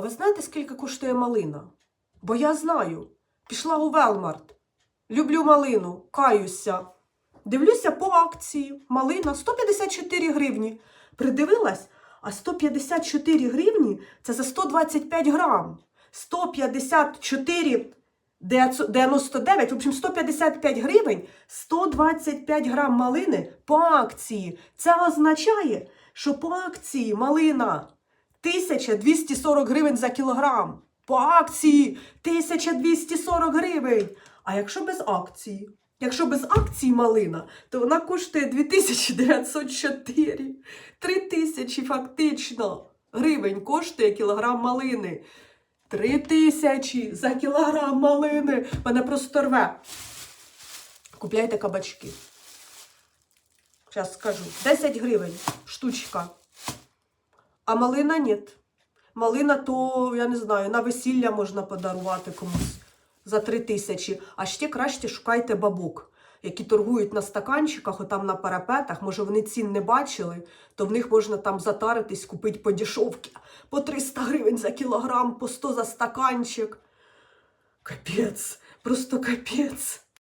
А ви знаєте, скільки коштує малина? Бо я знаю. Пішла у Велмарт. Люблю малину, каюся. Дивлюся по акції. Малина 154 гривні. Придивилась, а 154 гривні це за 125 грам. 154 99, в общем, 155 гривень, 125 грам малини по акції. Це означає, що по акції малина 1240 гривень за кілограм. По акції 1240 гривень. А якщо без акції? Якщо без акції малина, то вона коштує 2904. 3000 фактично гривень коштує кілограм малини. Три тисячі за кілограм малини. Мене просто рве. Купляйте кабачки. Зараз скажу. 10 гривень штучка. А малина ні. Малина то, я не знаю, на весілля можна подарувати комусь за 3 тисячі. А ще краще шукайте бабук, які торгують на стаканчиках, отам на парапетах. Може, вони цін не бачили, то в них можна там затаритись, купити по дешевки. По 300 гривень за кілограм, по 100 за стаканчик. Капець, просто капець.